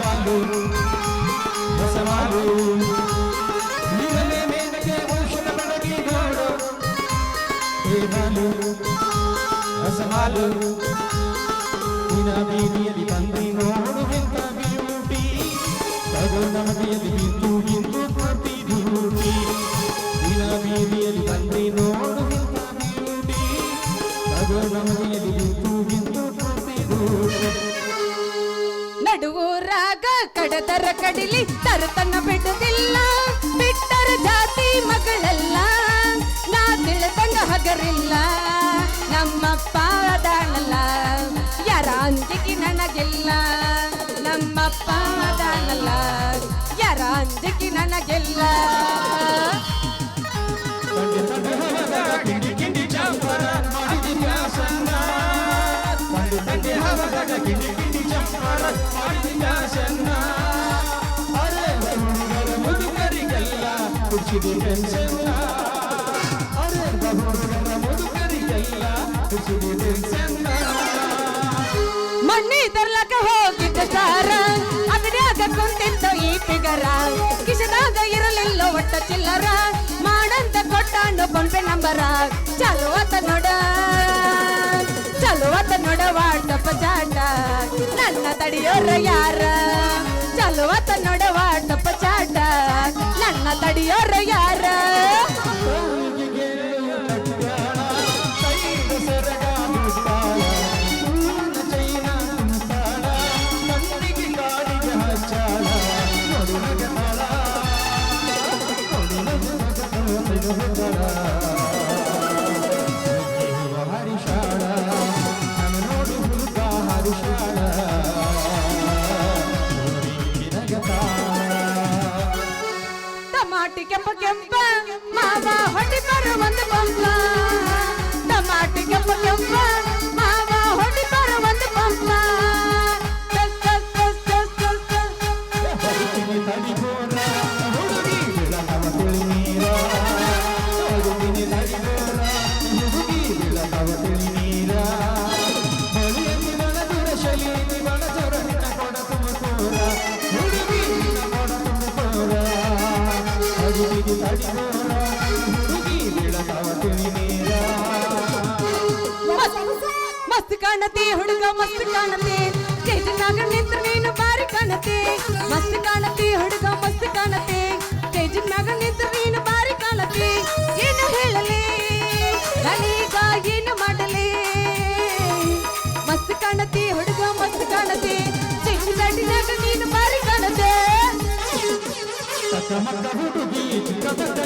వాళ్ళు రసమాలు రసమాలు ಬೀದಿಯಲ್ಲಿ ಬಂದಿ ನೋಡು ಎಂತ ಬ್ಯೂಟಿ ಅದು ನಡುವೂರಾಗ ಕಡದರ ಕಡಿಲಿ ತರತನ ಬಿಡುದಿಲ್ಲ. ಬಿಟ್ಟರ ಜಾತಿ ಮಗಳೆಲ್ಲ, ನಾ ತಿಳಿದಂಗ ಹಗರಿಲ್ಲ. ನಮ್ಮಪ್ಪ ಅದಾನಲ್ಲ, ಯಾರ ಅಂಜಿಕೆ ನನಗಿಲ್ಲ. ನಮ್ಮಪ್ಪ ಅದಾನಲ್ಲ, ಯಾರ ಅಂಜಿಕೆ ನನಗಿಲ್ಲ. ಕುಚಿದಿ ಟೆನ್ಷನ್ನ ಅರೆ ಹುಡುಗರ ಮುದುಕರಿಯಲ್ಲ ಕುಚಿದಿ ಟೆನ್ಷನ್ನ ಮಣ್ಣಿ ತರ್ಲಕ ಹೋಗಿದ್ದ ಸಾರ. ಅದನ್ಯಾಗ ಕುಂತಿದ್ದ ಈ ಫಿಗರ ಕಿಶದಾಗ ಇರಲಿಲ್ಲ ಒಟ್ಟ ಚಿಲ್ಲರ. ಮಾಡಂತ ಕೊಟ್ಟಾಂಡು ಪಂಪೆ ನಂಬರ. ಚಲುವತ ನೋಡ. ಚಲುವತ ನೋಡ ವಾಟ್ಸಪ್ ಜಾಟ. ನನ್ನ ತಡಿಯೋರ ಯಾರ? ಚಲುವತ ನೋಡ ವಾಟ್ಸಪ್ ಚಾಟ. ನನ್ನ ತಡಿಯೋರು ಯಾರ? ರಮಂದ ಬಿಡ ಟಮಾಟಿಗೆ ತಿಳಿ ಮಾಮ ಹುಡುಗಿ ಜಲತವ ತೆಳಿರಾ ಯಹೋದಿ ನಿ ಕಾಣತಿ, ಹುಡುಗ ಮಸ್ತ್ ಕಾಣತಿ. ಸ್ಟೇಜಿನಾಗ ನಿಂತ್ರ ನೀನು ಬಾರಿ ಕಾಣತೆ. ಮಸ್ತ್ ಕಾಣತಿ, ಹುಡುಗ ಮಸ್ತ್ ಕಾಣತಿ. ಸ್ಟೇಜಿನಾಗ ನಿಂತ್ರ ನೀನು ಬಾರಿ ಕಾಣತಿ. ಏನು ಹೇಳಲಿ? ನಾನೀಗ ಏನು ಮಾಡಲಿ? ಮಸ್ತ್ ಕಾಣತಿ, ಹುಡುಗ ಮಸ್ತ್ ಕಾಣತಿ. ಸ್ಟೇಜಿನಾಗ ನೀನು ಬಾರಿ ಕಾಣತೆ. ಮಕ್ಕ ಹುಡುಗಿ ಚಿಕ್ಕ ಪಕ್ಕ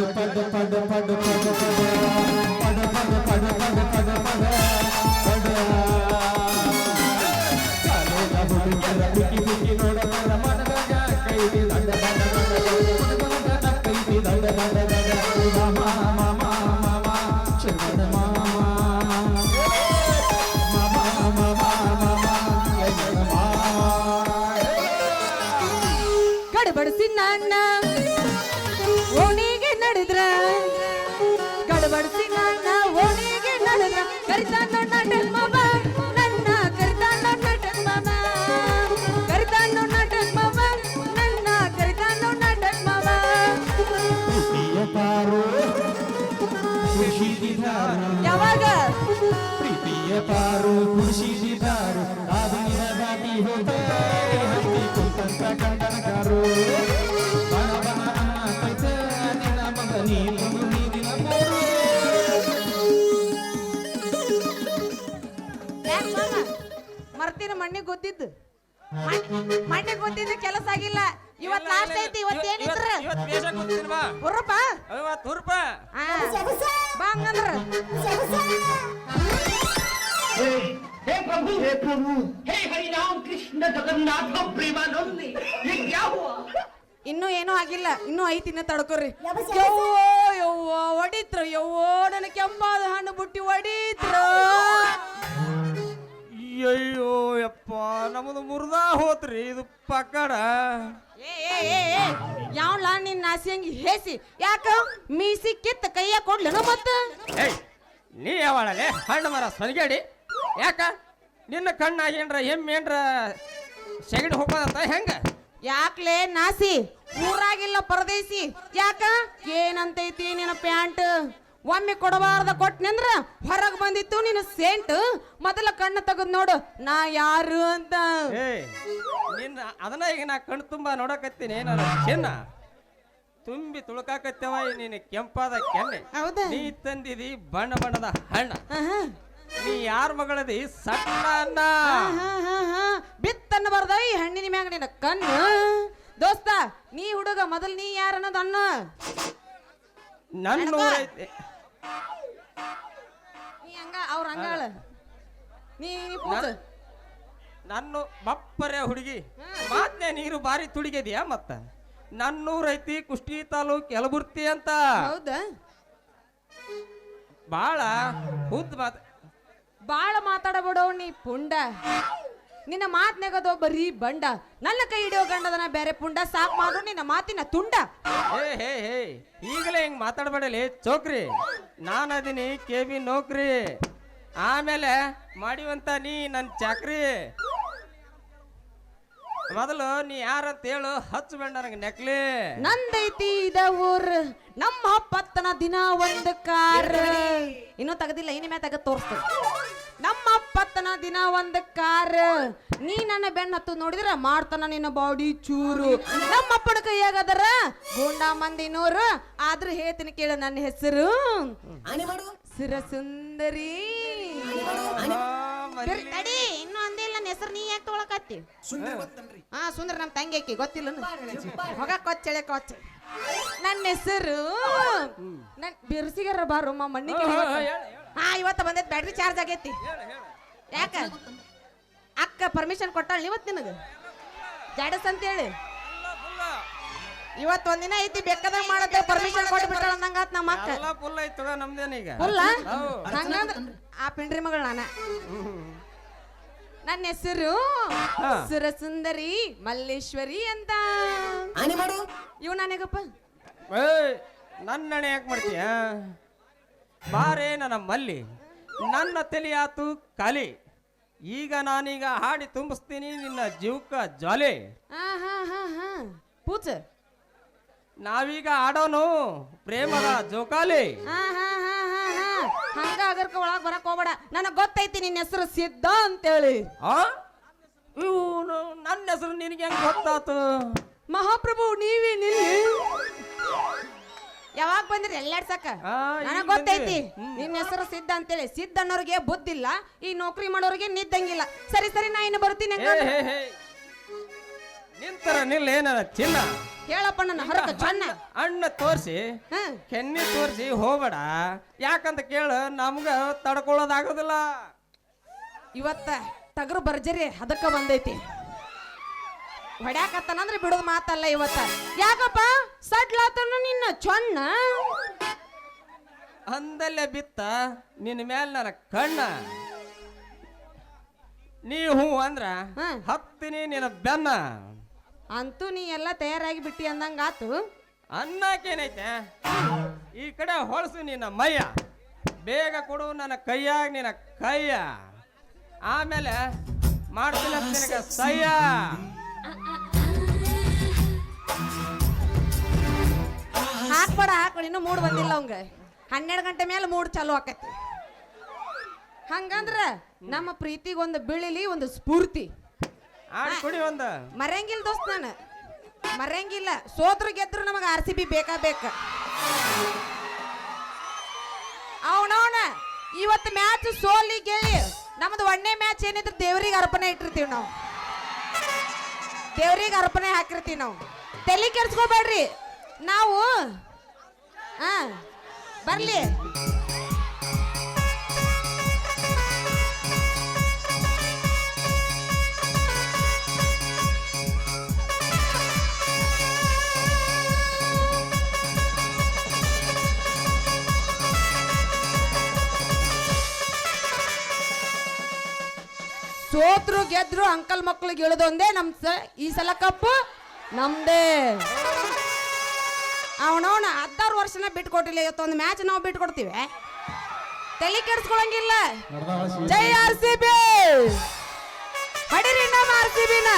ಪಡು ಪಡು ಪಡು ಪಡು ಪಡು ಪಡು ಪಡು ಪಡು ಪಡು ಪಡು ಪಡು ಪಡು ಕಾಲೇಜ ಹುಡುಗರ ಬಿಕ್ಕಿ ಬಿಕ್ಕಿ ನೋಡಬರ ಮನದಾಗ ಕೈದಿ ದಂಡ ದಂಡ ದಂಡ ದಂಡ ಕೈದಿ ದಂಡ ದಂಡ ದಂಡ ಮಾಮ ಮಾಮ ಮಾಮ ಚಂದನ ಮಾಮ ಮಾಮ ಮಾಮ ಮಾಮ ಚಂದನ ಮಾಮ ಗಡಬಡಿಸಿ ನನ್ನ ಯಾವಾಗ ಪ್ರೀತಿಯ ಪಾರು ಖುಷಿದಿದ್ದಾರೆ ಆದಿನ ದಾಟಿ ಹೋಗ್ತಾರೆ ಹತ್ತಿ ಕಂಡನಕಾರು ಮರ್ತಿನ ಮಣ್ಣಿಗೆ ಗೊತ್ತಿದ್ದು ಮಣ್ಣಿಗೆ ಗೊತ್ತಿದ್ದು ಕೆಲಸ ಆಗಿಲ್ಲ ಇವತ್ ಲಾಸ್ಟ್ ಐತಿ ಇವತ್ ಏನಿದ್ರ ಇವತ್ತು ವೇಷ ಕೂತೀನಿ ಬಾ ಹುರ್ರಪ್ಪ ಇವತ್ತು ಹುರ್ಪ ಆ, ಬಾ ಹಂಗಂದ್ರ हे हे प्रभु हे प्रभु हे हरिनाम कृष्ण जगन्नाथ प्रेमानंद ये क्या हुआ ಇನ್ನೂ ಏನೂ ಆಗಿಲ್ಲ ಇನ್ನೂ ಐತಿ ಇನ್ನ ತಡ್ಕೊರಿ ಯವ್ವೋ ಯವ್ವ ಹೊಡಿತ್ರು ಯವ್ವೋ ನನ್ನ ಕೆಂಪಾದ ಹಣ್ಣು ಬುಟ್ಟಿ ಹೊಡಿತ್ರು ನಮ್ಮದು ಮುರ್ದಾ ಹೋತ್ರಿ ಇದು ಪಕ್ಕಡ ಯಾವ್ಲ ನಿನ್ನ ನಾಸಿ ಹಂಗಿ ಹೇಸಿ? ಯಾಕ? ಮೀಸಿ ಕಿತ್ತ ಕೈಯ ಕೊಡ್ಲಿ ಮತ್ತ? ಏಯ್ ನೀ ಯಾವಳಲೆ ಹಣ್ಣು ಮರ ಸರಿಗೇಡಿ ಯಾಕ? ನಿನ್ನ ಕಣ್ಣಾಗೇನ್ರ ಎಮ್ಮೇನ್ರ ಸೆಗಡಿ ಹೋಗೋದಂತ ಹೆಂಗ? ಯಾಕ್ಲೆ ನಾಸಿ? ಊರಾಗಿಲ್ಲ ಪರದೇಸಿ? ಯಾಕ? ಏನಂತೈತಿ ನಿನ್ನ ಪ್ಯಾಂಟ್? ಒಮ್ಮೆ ಕೊಡಬಾರ್ದ ಕೊಟ್ನಂದ್ರ ಹೊರಗೆ ಬಂದಿತ್ತು ನಿನ್ನ ಸೇಂಟ್? ಮೊದಲ ಕಣ್ಣು ತೆಗೆದು ನೋಡು. ನಾ ಯಾರು ಅಂತ? ನಿನ್ನ ಅದನ್ನ ಈಗ ನಾ ಕಣ್ಣು ತುಂಬ ನೋಡಕತ್ತೀನಿ. ನಾನು ಚಿನ್ನ? ತುಂಬಿ ತುಳುಕಾಕತ್ತವ ನೀನು ಕೆಂಪಾದ ಕೆನ್ನೆ. ಹೌದಾ? ನೀ ತಂದಿದಿ ಬಣ್ಣ ಬಣ್ಣದ ಹಣ್ಣ. ನೀ ಯಾರ ಮಗಳದಿ? ಸಣ್ಣ ಅನ್ನ. ಬಿತ್ತನ್ನ ಬರ್ದ ಈ ಹಣ್ಣಿನ ಮ್ಯಾಗ ನಿನ್ನ ಕಣ್ಣು? ದೋಸ್ತ ನೀ ಹುಡುಗ ಮೊದಲ್ ನೀ ಯಾರ ಅನ್ನೋದು ಅಣ್ಣ? ನನ್ನ ನಡ್ಕೊ. ನೀ ಹಂಗ ಅವ್ರ ಹಂಗಾಳ ನೀ ನನ್ನ ಬಪ್ಪರೆ ಹುಡುಗಿ ಮಾತ್ನೆ ನೀರು ಬಾರಿ ತುಡಿಗೆದಿಯಾ ಮತ್ತ? ನನ್ನೂರೈತಿ ಕುಷ್ಟಿ ತಾಲೂಕ್ ಯಲಬುರ್ತಿ ಅಂತ. ಹೌದಾ? ಬಾಳ ಹುದ್ ಮಾತ ಬಾಳ ಮಾತಾಡಬಿಡೋ ನೀ ಪುಂಡ. ನಿನ್ನ ಮಾತ್ನಾಗದೋ ಬರೀ ಬಂಡ. ನನ್ನ ಕೈ ಹಿಡಿಯೋ ಗಂಡದನ ಬೇರೆ ಪುಂಡ. ಸಾಕ್ ಮಾಡು ನಿನ್ನ ಮಾತಿನ ತುಂಡ. ಹೇ ಹೇ ಹೇ ಈಗಲೇ ಹಿಂಗ್ ಮಾತಾಡ್ಬೇಡಲಿ ಚೋಕ್ರಿ. ನಾನದೀನಿ ಅದೀನಿ ಕೆ ಬಿ ನೌಕ್ರಿ. ಆಮೇಲೆ ಮಾಡಿವಂತ ನೀ ನನ್ನ ಚಾಕ್ರಿ. ಮೊದಲು ನೀ ಯಾರಂತ ಹೇಳು ಹಚ್ಚು ಬೇಡ ನನಗೆ ನೆಕ್ಲಿ. ನಂದೈತಿ ಇದ ಊರ್ ನಮ್ಮ ಪತ್ತನ ದಿನ ಒಂದು ಕಾರ್. ಇನ್ನೂ ತೆಗದಿಲ್ಲ ಇನಿ ತೆಗೆದು ನಮ್ಮ ಅಪ್ಪತ್ತನ ದಿನ ಒಂದ್ ಕಾರ್. ನೀ ನನ್ನ ಬೆನ್ನ ಹತ್ತು ನೋಡಿದ್ರ ಮಾಡ್ತಾನ ನಿನ್ನ ಬಾಡಿ ಚೂರು. ನಮ್ಮ ಅಪ್ಪನ ಕೈಯಾಗದರ ಗೂಂಡಾ ಮಂದಿ ನೂರು. ಆದ್ರೂ ಹೇಳ್ತೀನಿ ಕೇಳು ನನ್ನ ಹೆಸರು. ಸುರಸುಂದರಿ ಸುಂದರಿ. ತಡಿ ಇನ್ನು ಅಂದಿಲ್ಲ ನನ್ನ ಹೆಸರು ನೀ ಯಾಕೆ ತೊಗೊಳಕತ್ತಿ? ಹಾ ಸುಂದರ ನಮ್ಮ ತಂಗಿ ಆಕಿ ಗೊತ್ತಿಲ್ಲ ಹೊಗ ಕೊಚ್ಚಳೆ ಕೊಚ್ಚ. ನನ್ನ ಹೆಸರು. ನನ್ ಬಿರ್ಸಿಗಾರ ಬಾರು ಮಣ್ಣಿಗೆ ಹಾ ಇವತ್ತು ಬಂದೈತಿ ಬ್ಯಾಟ್ರಿ ಚಾರ್ಜ್ ಆಗೈತಿ. ಯಾಕ? ಅಕ್ಕ ಪರ್ಮಿಷನ್ ಕೊಟ್ಟಾಳ ಇವತ್ತು ನಿನಗ? ಜಾಡಸ್ ಅಂತೇಳಿ. ಇವತ್ತು ಒಂದಿನ ಐತಿ ಬೇಕಾದಾಗ ಮಾಡತ್ತೆ ಪರ್ಮಿಷನ್ ಕೊಟ್ಟು ನಂಗಾತ್ ಅಂದಂಗಾತ್ ನಮ್ಮ ಅಕ್ಕ. ಎಲ್ಲ ಫುಲ್ ಐತ್ ನಮ್ದೇನ ಈಗ? ಫುಲ್ಲ ಹೌದು. ಹಂಗಂದ್ರ ಆ ಪಿಂಡ್ರಿ ಮಗಳು ನಾನ. ನನ್ನ ಹೆಸರು ಸುರ ಸುರಸುಂದರಿ ಮಲ್ಲೇಶ್ವರಿ ಅಂತ. ಇವ್ ನನಗಪ್ಪ ಏಯ್ ನನ್ನ ಯಾಕೆ ಮಾಡ್ತೀಯ? ಬಾರೇ ನನ್ನ ಮಲ್ಲಿ. ನನ್ನ ತಲೆಯಾತು ಖಾಲಿ ಈಗ ನಾನೀಗ ಹಾಡಿ ತುಂಬಿಸ್ತೀನಿ ನಿನ್ನ ಜೀವಕ್ಕ ಹಾ ಪೂಜ ನಾವೀಗ ಆಡೋನು ಪ್ರೇಮದ ಜೋಕಾಲಿ. ಹಾ ಹಾ ಹಾ ಹಾ ಹಾ. ಹಂಗ ಅಗರ್ಕ ಒಳಗ್ ಬರಕ್ ಹೋಗ್ಬೇಡ. ನನಗ್ ಗೊತ್ತೈತಿ ನಿನ್ನ ಹೆಸರು ಸಿದ್ಧ ಅಂತೇಳಿ. ಆ? ಇವನು ನನ್ನ ಹೆಸರು ನಿನಗೆ ಹೆಂಗ್ ಗೊತ್ತಾತು? ಮಹಾಪ್ರಭು ನೀವೇ ನಿಲ್ಲಿ. ಬಂದ್ರಿ ಎಲ್ಲಾಡ್ಸಕ ಆ, ಈಗ ನನಗ್ ಗೊತ್ತೈತಿ. ಬಂದ್ವಿ. ಹ್ಮ್. ನಿನ್ನ ಹೆಸರು ಸಿದ್ಧ ಅಂತೇಳಿ. ಸಿದ್ಧ ಅನ್ನೋರಿಗೆ ಬುದ್ಧಿಲ್ಲ. ಈ ನೌಕರಿ ಮಾಡೋರಿಗೆ ನಿದ್ದಂಗಿಲ್ಲ. ಸರಿ ಸರಿ ನಾ ಇನ್ನು ಬರ್ತೀನಿ ಹೇ ಹಂಗಂದ್ರ. ಹೇ ಹೇ. ನಿಂತರ ನಿಲ್ಲ ಹೇಳಪ್ಪ ನನ್ನ ಹೊರಕ ಚೆನ್ನ. ಅಣ್ಣ ತೋರಿಸಿ. ಹಾ. ಕೆನ್ನಿ ತೋರಿಸಿ ಹೋಗ್ಬೇಡ. ಯಾಕಂತ ಕೇಳು ನಮ್ಗ ತಡ್ಕೊಳ್ಳೋದಾಗೋದಿಲ್ಲ ಇವತ್ತ ತಗರು ಬರ್ಜರಿ ಅದಕ್ಕ ಬಂದೈತಿ. ಹೊಡ್ಯಾಕತ್ತಾನಂದ್ರೆ ಬಿಡೋದು ಮಾತಲ್ಲ ಇವತ್ತ. ಯಾಕಪ್ಪ? ಸಡ್ಲಾತನು ನಿನ್ನ ಚೊಣ್ಣ? ಅಂದಲ್ಲೇ ಬಿತ್ತ ನಿನ್ನ ಮೇಲೆ ನನ್ನ ಕಣ್ಣ. ನೀ ಹೂ ಅಂದ್ರ ಹಾ. ಹತ್ತೀನಿ ನಿನ್ನ ಬೆನ್ನ. ಅಂತೂ ನೀ ಎಲ್ಲ ತಯಾರಾಗಿ ಬಿಟ್ಟಿ ಅಂದಂಗಾತು. ಅನ್ನಕ್ಕೇನೈತೆ? ಈ ಕಡೆ ಹೊಳಸು ನಿನ್ನ ಮೈಯ. ಬೇಗ ಕೊಡು ನನ್ನ ಕೈಯಾಗ ನಿನ್ನ ಕೈಯ. ಆಮೇಲೆ ಮಾಡ್ತೀನಿ ಅಂತ ನಿನಗೆ ಸಯ್ಯ ಹಾಕ್ಬೇಡ ಹಾಕೊಳ್ಳಿ ಇನ್ನೂ ಮೂಡ್ ಬಂದಿಲ್ಲ ಅವಂಗ. ಹನ್ನೆರಡು ಗಂಟೆ ಮೇಲೆ ಮೂಡ್ ಚಾಲು ಆಕೈತಿ. ಹಂಗಂದ್ರ ನಮ್ಮ ಪ್ರೀತಿಗೆ ಒಂದು ಬಿಳಿಲಿ ಒಂದು ಸ್ಫೂರ್ತಿ. ಆಡ್ಕೊಡಿ ಕುಡಿ ಒಂದು. ಮರೆಯಂಗಿಲ್ಲ ದೋಸ್ತ್ ನಾನು. ಮರೆಯಂಗಿಲ್ಲ. ಸೋತ್ರ ಗೆದ್ರು ನಮಗೆ ಆರ್ ಸಿ ಬಿ ಬೇಕಾ ಬೇಕ. ಅವನವನ ಇವತ್ತು ಮ್ಯಾಚ್ ಸೋಲಿ ಗೆಳಿ ನಮ್ದು ಒಣ್ಣೆ ಮ್ಯಾಚ್ ಏನಿದ್ರು ದೇವ್ರಿಗೆ ಅರ್ಪಣೆ ಇಟ್ಟಿರ್ತೀವಿ ನಾವು. ದೇವ್ರಿಗೆ ಅರ್ಪಣೆ ಹಾಕಿರ್ತೀವಿ ನಾವು. ತಲೆ ಕೆಡ್ಸ್ಕೋಬೇಡ್ರಿ. ನಾವು ಹಾ ಬರ್ಲಿ. ಸೋತ್ರು ಗೆದ್ರು ಅಂಕಲ್ ಮಕ್ಳಿಗೆ ಇಳಿದೊಂದೇ ನಮ್ ಈ ಸಲ ಕಪ್ಪು ನಮ್ದೇ. ಅವನವನ ಹತ್ತಾರು ವರ್ಷನ ಬಿಟ್ಕೊಟ್ಟಿಲ್ಲ ಇವತ್ತೊಂದು ಮ್ಯಾಚ್ ನಾವು ಬಿಟ್ಕೊಡ್ತೀವಿ ತಲೆ ಕೆಡಿಸ್ಕೊಳಂಗಿಲ್ಲ. ಜೈ ಆರ್ ಸಿ ಬಿ ಹೊಡಿರಿ ನಮ್ಮ ಆರ್ ಸಿ ಬಿನ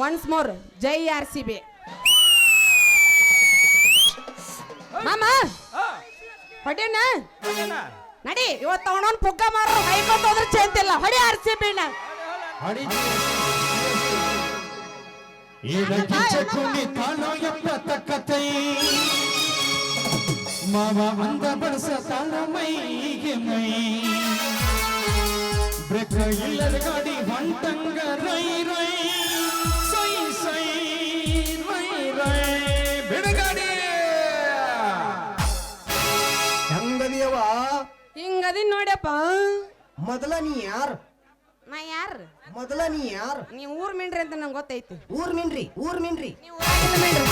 ಒನ್ಸ್ ಮೋರ್ ಜೈ ಆರ್ ಸಿ ಬಿ ಮಾಮ ಆ, ಹೊಡಿಯಣ್ಣ ಅದೇನ? ನಡಿ ಇವತ್ತು ಅವನವನ್ ಪುಗ್ಗ ಮಾರೋ ಕೈಕೊಂತ ಹೋದ್ರೆ ಚಂತಿಲ್ಲ ಹೊಡಿ ಆರ್ ಸಿ ಬಿನ ಚಕ್ಕುನಿ ತಾಳೋ ಎಂಬ ಕಥೈ ಮಾವ ಅಂದ ಬಳಸ ತಾಳ ಮೈಗೆ ಮೈ. ಬ್ರೇಕ್ ಇಲ್ಲದ ಗಾಡಿ ಹೊಂಟಂಗ ರೈ ರೈ. ಸೈ ಸೈ ರೈ ರೈ. ಬಿಡುಗಾಡಿ. ಹಿಂಗದಿನ್ ನೋಡ್ಯಪ್ಪ. ಮೊದಲ ನೀ ಯಾರು? ನಾ ಯಾರ? ಮೊದಲ ನೀ ಯಾರು? ನೀ ಊರ್ ಮಿಂಡ್ರಿ ಅಂತ ನಂಗೆ ಗೊತ್ತೈತಿ. ಊರ್ ಮಿನ್ರಿ ಊರ್ ಮಿನ್ರಿ ನೀವು ಮಿಂಡ್ರಿ.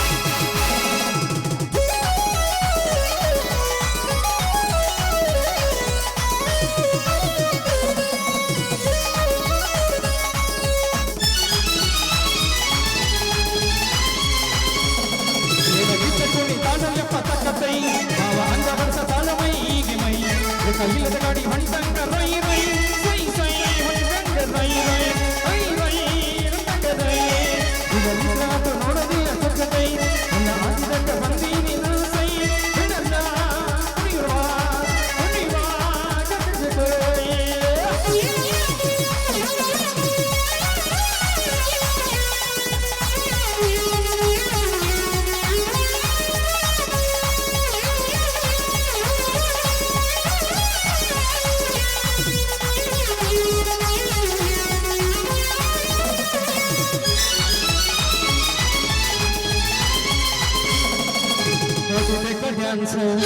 dancer,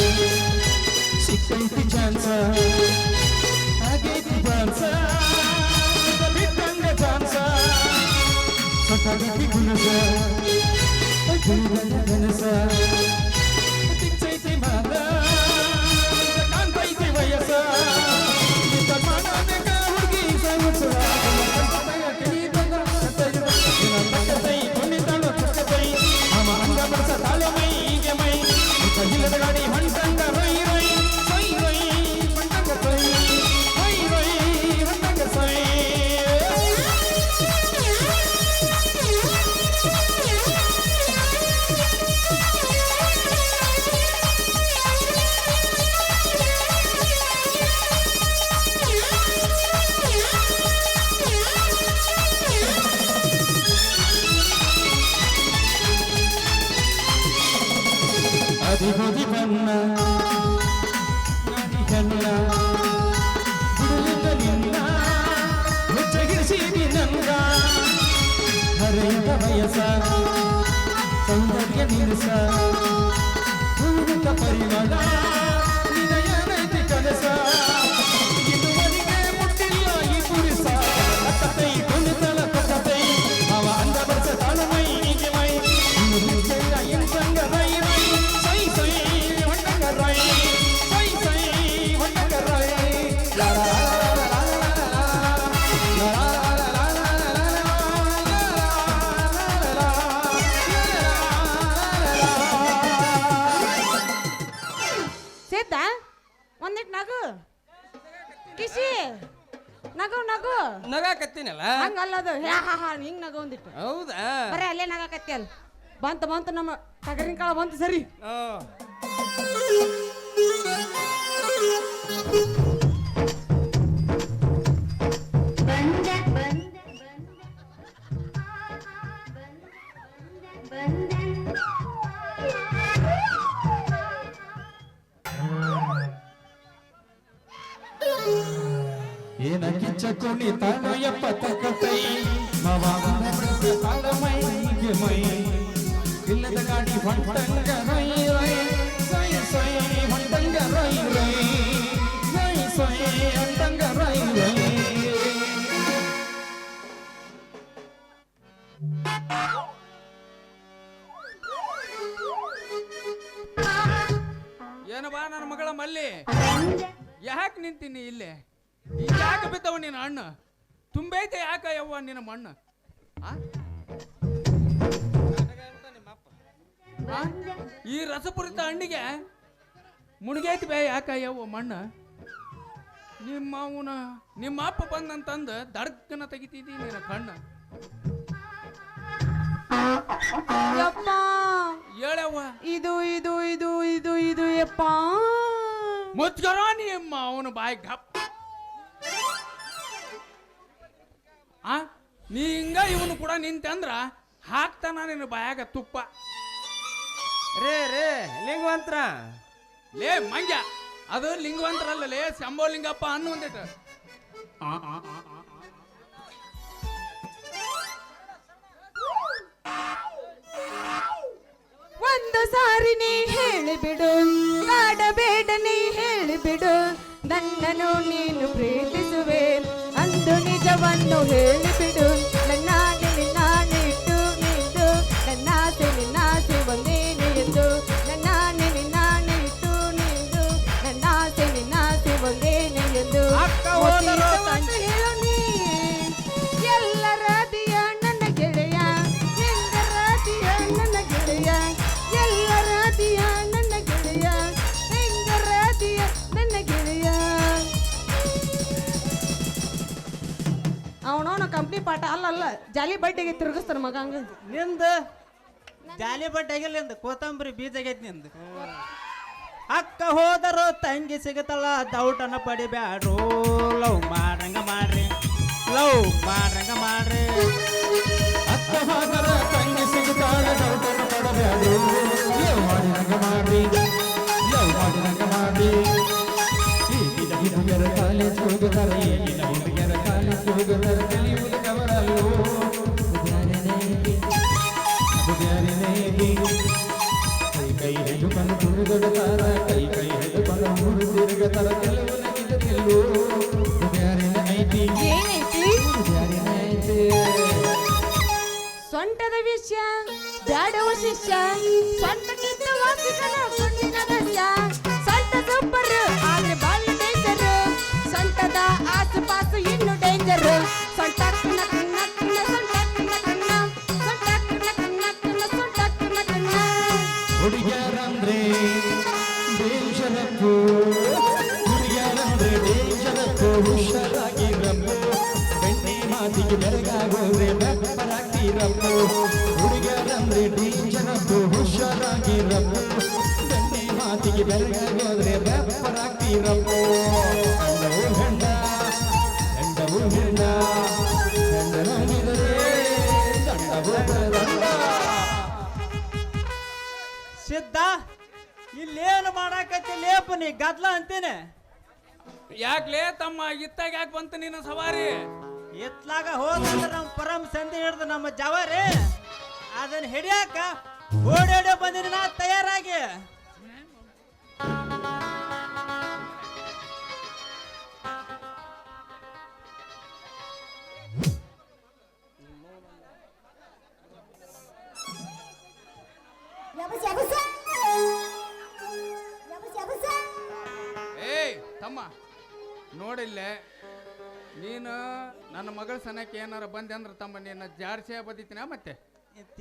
she can be dancer, I get the dancer, the bit and the dancer, so I get the dancer, I get the dancer. ಹಾ ಹಿಂಗ್ ನಗ ಒಂದಿಟ್ಟು. ಹೌದಾ? ಬರೇ ಅಲ್ಲೇ ನಗಾಕತ್ತಿ ಅಲ್ಲ. ಬಂತ ಬಂತ ನಮ್ಮ ಟಗರಿನ ಕಾಳ ಬಂತ ಸರಿ. ಏನ ಕಿಚ್ಚ ಕುಣಿತಾನೋ ಎಪ್ಪ ತಕ್ಕೈ ಮವ ಪ್ರಸಾದ ಮೈಗೆ ಮೈ ಇಲ್ಲದ ಗಾಡಿ ಹೊಂಟಂಗ ರೈ ರೈ. ಸೈ ಸೈ ಹೊಂಟಂಗ ರೈ ರೈ. ಸೈ ಸೈ ಹೊಂಟಂಗ ರೈ ರೈ. ಏನು ಬಾ ನನ್ನ ಮಗಳ ಮಲ್ಲಿ? ಯಾಕೆ ನಿಂತೀನಿ ಇಲ್ಲೇ? ಯಾಕೆ ಬಿದ್ದವ ನೀನು, ಅಣ್ಣ? ತುಂಬೈತೆ ಯಾಕ ಯವ್ವ ನಿನ್ನ ಮಣ್ಣು? ಆ? ಆ? ಈ ರಸಪುರಿತ ಹಣ್ಣಿಗೆ ಮುಣಗೈತಿ ಬೇ ಯಾಕ ಯವ್ವ ಮಣ್ಣು? ನಿಮ್ಮ ಅವನ ನಿಮ್ಮ ಅಪ್ಪ ಬಂದಂತಂದು ದಡ್ಕನ ತೆಗಿತಿದ್ದಿ ನಿನ್ನ ಕಣ್ಣು. ಯಪ್ಪ! ಹೇಳವ್ವ. ಇದು ಇದು ಇದು ಇದು ಇದು ಯಪ್ಪ! ಮುಚ್ಕರ ನಿಮ್ಮ ಅವನು ಬಾಯಿ ಗಪ್ ಆ? ನೀ ಹಿಂಗ ಇವನು ಕೂಡ ನಿಂತೆ ಅಂದ್ರ ಹಾಕ್ತಾನ ನಿನ್ನ ಬಾಯಾಗ ತುಪ್ಪ. ರೇ ರೇ ಲಿಂಗವಂತ್ರ. ಲೇ ಮಂಗ್ಯ ಅದು ಲಿಂಗವಂತರಲ್ಲ ಲೇ ಶಂಭೋ ಲಿಂಗಪ್ಪ ಅನ್ನು ಒಂದಿಟ್ಟು ಒಂದು ಸಾರಿ ನೀ ಹೇಳಿಬಿಡು ಕಾಡಬೇಡ ನೀ ಹೇಳಿಬಿಡು ನನ್ನನು ನೀನು ಪ್ರೀತಿಸುವೆ ಅಂದು ನಿಜವನ್ನು ಹೇಳಿಬಿಡು. ಅವನವನ ಅಲ್ಲ ಅಲ್ಲ. ಜಾಲಿ ಬಡ್ಡಿಗೆ ತಿರುಗಿಸ್ತಾರ ಮಗ ಹಂಗ. ನಿಂದ ಜಾಲಿ ಬಡ್ಡೆಗಿಲ್ಲ ನಿಂದ ಕೋತಂಬರಿ ಬೀಜ ಆಗೈತಿ ನಿಂದ. ಅಕ್ಕ ಹೋದರು, ತಂಗಿ ಸಿಗತಲ್ಲ ದೌಟನ ಪಡಿಬ್ಯಾಡ್ರು. ಲವ್ ಮಾಡಂಗ ಮಾಡ್ರಿ, ಲವ್ ಮಾಡ್ರಿ ಲೇಪ ನೀ ಗದ್ಲ ಅಂತೀನಿ. ಯಾಕ್ಲೇ ತಮ್ಮ ಇತ್ತಾಗ ಯಾಕೆ ಬಂತು ನಿನ್ನ ಸವಾರಿ? ಎತ್ಲಾಗ ಹೋದಂದ್ರ ನಮ್ಮ ಪರಂ ಸಂಧಿ ಹಿಡ್ದು ನಮ್ಮ ಜವಾರಿ. ಅದನ್ನ ಹಿಡಿಯಾಕ ಓಡಾಡೋ ಬಂದಿನ ನಾ ತಯಾರಾಗಿ. ತಮ್ಮ ನೋಡಿಲ್ಲೇ ನೀನು ನನ್ನ ಮಗಳ ಸನಕ್ಕೆ ಏನಾರ ಬಂದೆ ಅಂದ್ರೆ ತಮ್ಮ ನಿನ್ನ ಜಾರ್ಸೆ ಬದಿತೀನ ಮತ್ತೆ?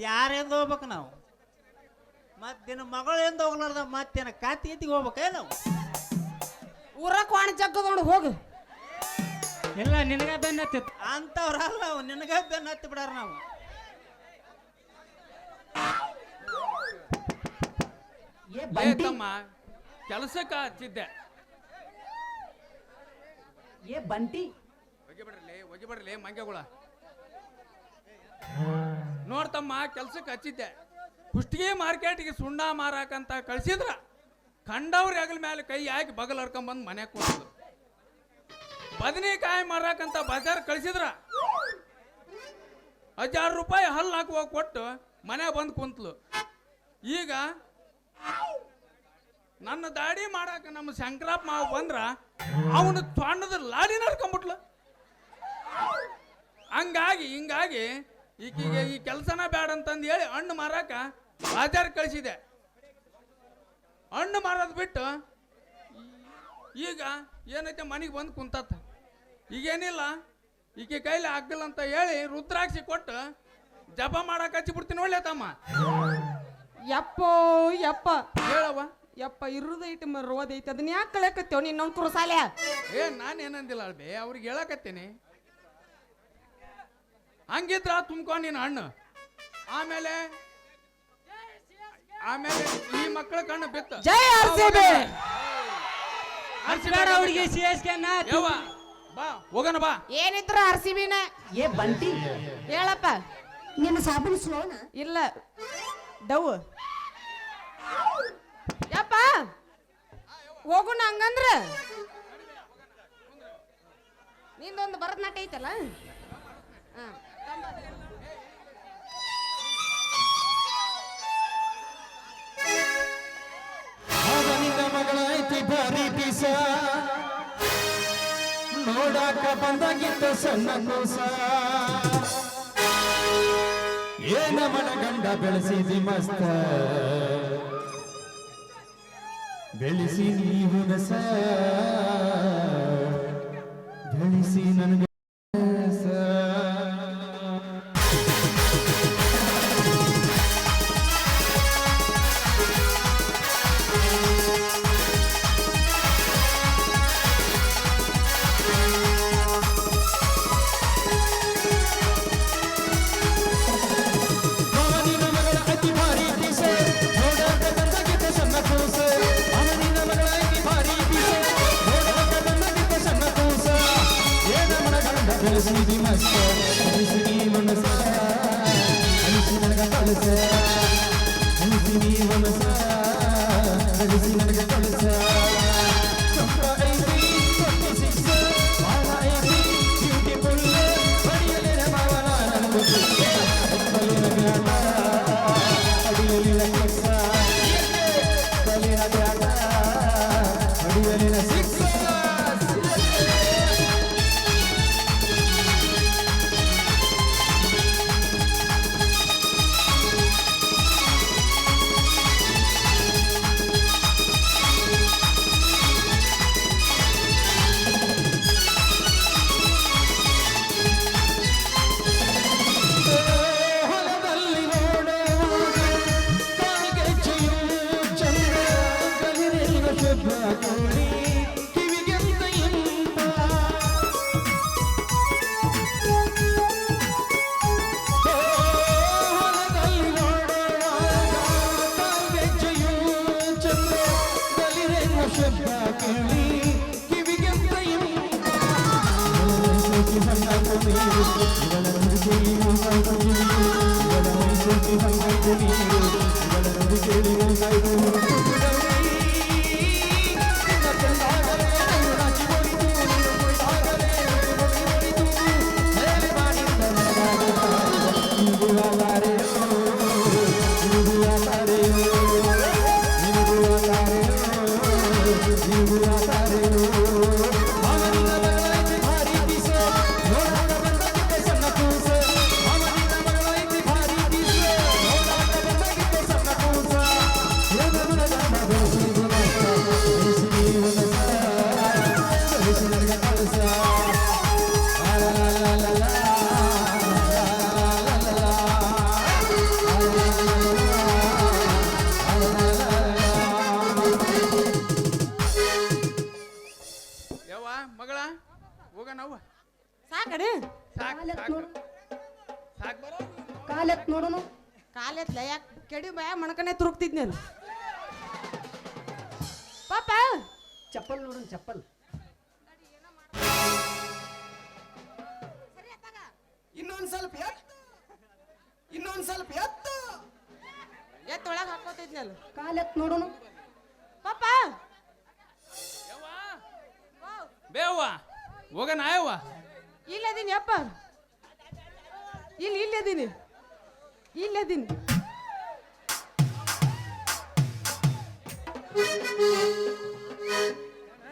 ಯಾರಿಂದ ಹೋಗ್ಬೇಕು ನಾವು? ಮತ್ತೆ ಮಗಳು ಎಂದ ಹೋಗ್ಲಾರ್ದ ಮತ್ತೇನ ಕಾತಿ ಎತ್ತಿಗೆ ಹೋಗ್ಬೇಕೇ ನಾವು? ಊರ ಕ್ವಾಣ ಜಗ್ಗದೊಂಡು ಹೋಗು. ಇಲ್ಲ ನಿನಗ ಬೆನ್ನ ಹತ್ತಿತ್ತು. ಅಂತವ್ರಲ್ಲ ನಾವು ನಿನಗ ಬೆನ್ನತ್ತಿ ಬಿಡಾರ ನಾವು. ಏ ತಮ್ಮ ಕೆಲಸಕ್ಕೆ ಹಚ್ಚಿದ್ದೆ. ಏ, ಬಂಟಿ. ಮಂಗ್ಯಗಳ. ನೋಡ್ತಮ್ಮ ಕೆಲ್ಸಕ್ಕೆ ಹಚ್ಚಿದ್ದೆ. ಕುಷ್ಟಗಿ ಮಾರ್ಕೆಟ್ಗೆ ಸುಣ್ಣ ಮಾರಾಕಂತ ಕಳ್ಸಿದ್ರ. ಕಂಡವ್ರ ಹೆಗಲ ಮೇಲೆ ಕೈ ಹಾಕಿ ಬಗಲ್ ಹರ್ಕೊಂಬಂದು ಮನೆ ಕೊಡೋದು. ಬದನೆಕಾಯಿ ಮಾರಾಕಂತ ಬಜಾರ್ ಕಳಿಸಿದ್ರ. ಹಜಾರು ರೂಪಾಯಿ ಹಲ್ಲು ಹಾಕುವ ಕೊಟ್ಟು ಮನೆ ಬಂದು ಕುಂತ್ಲು. ಈಗ ನನ್ನ ದಾಡಿ ಮಾಡಾಕ ನಮ್ಮ ಶಂಕರಪ್ಪ ಮಾವ ಬಂದ್ರ ಅವನು ತೊಣ್ಣದ ಲಾಡಿ ನಡ್ಕೊಂಬಿಟ್ಲ. ಹಂಗಾಗಿ ಹಿಂಗಾಗಿ ಈಕಿಗೆ ಈ ಕೆಲಸನ ಬೇಡ ಅಂತಂದು ಹೇಳಿ ಹಣ್ಣು ಮಾರಾಕ ಬಾಜಾರ್ ಕಳಿಸಿದೆ. ಹಣ್ಣು ಮಾರೋದು ಬಿಟ್ಟು ಈಗ ಏನೈತೆ ಮನೆಗೆ ಬಂದು ಕುಂತತ್ತ ಈಗೇನಿಲ್ಲ ಈಕೆ ಕೈಲಿ ಆಗಲ್ಲ ಅಂತ ಹೇಳಿ ರುದ್ರಾಕ್ಷಿ ಕೊಟ್ಟು ಜಪ ಮಾಡಕ್ಕೆ ಹಚ್ಚಿಬಿಡ್ತೀನಿ ಒಳ್ಳೆ ತಮ್ಮ. ಯಪ್ಪೋ ಯಪ್ಪ. ಹೇಳವ್ವ. ಯಪ್ಪ ಇರುದ ಐತಿ ರೋದ್ ಐತಿ ಅದನ್ನ ಯಾಕೆ ಕಳ್ಯಾಕತ್ತೇವ್ ನೀನ್ ನನ್ ಕುರುಸಾಲೆ ಏ ನಾನು ಏನಂದಿಲ್ಲ ಅಳ್ಬೆ ಅವ್ರಿಗೆ ಹೇಳಕತ್ತೇನೆ. ಹಂಗಿದ್ರ ತುಂಬ್ಕೊ ನೀನು ಹಣ್ಣು. ಆಮೇಲೆ ಆಮೇಲೆ ಈ ಮಕ್ಕಳ ಕಣ್ಣು ಬಿತ್ತ. ಜೈ ಆರ್ ಸಿ ಬಿ. ಬೇಡ ಹುಡುಗಿ ಸಿ ಎಸ್ ಕೆ ಯವ್ವ, ಬಾ ಹೋಗೋಣ ಬಾ. ಏನಿದ್ರು ಆರ್ ಸಿ ಬಿನ ಏ ಬಂಟಿ ಹೇಳಪ್ಪ. ನಿನ್ನ ಸಾಬೂನು ಸ್ಲೋನ? ಇಲ್ಲ ಡವ್ ಯಪ್ಪ ಹೋಗುಣ ಹಂಗಂದ್ರ. ನಿಂದೊಂದು ಭರತನಾಟ್ಯ ಐತಲ್ಲ? ಹಾ. ಭಾರಿ ಪೀಸ ನೋಡಾಕ ಬಂದಾಗಿದ್ದ ಸಣ್ಣ ಕೂಸ ಏನ ಮನ ಗಂಡ ಬೆಳೆಸಿದಿ ಮಸ್ತ. ಬೆಳೆಸಿ ನೀವು ನಸ ಬೆಳೆಸಿ ನನಗೆ Sevgilim sevgilim ಹೋಗೋಣವ್ವ ಸಾಕಡೆ? ಸಾಕ್ ಬರೋ? ಕಾಲೆತ್ ನೋಡೋನು? ಕಾಲೆತ್ಲ ಯಾಕೆ ಕೆಡಿ ಬಯ ಮಣಕನೆ ತುರುಕ್ತಿದ್ ನಾನು ಪಾಪ! ಚಪ್ಪಲ್ ನೋಡೋನು ಚಪ್ಪಲ್. ಇನ್ನೊಂದ್ ಸ್ವಲ್ಪ ಎತ್ತು. ಇನ್ನೊಂದ್ ಸ್ವಲ್ಪ ಎತ್ತು. ಎತ್ತೊಳಗೆ ಹಾಕೋತಿದ್ನಲ್ಲ ಕಾಲೆತ್ ನೋಡೋನು? ಪಾಪ! ಬೇವ್ವ? ಹೋಗಣ ಆಯವ್ವ. ಇಲ್ಲದೀನಿ ಅಪ್ಪ. ಇಲ್ಲಿ ಇಲ್ಲದೀನಿ ಇಲ್ಲದೀನಿ Thank you.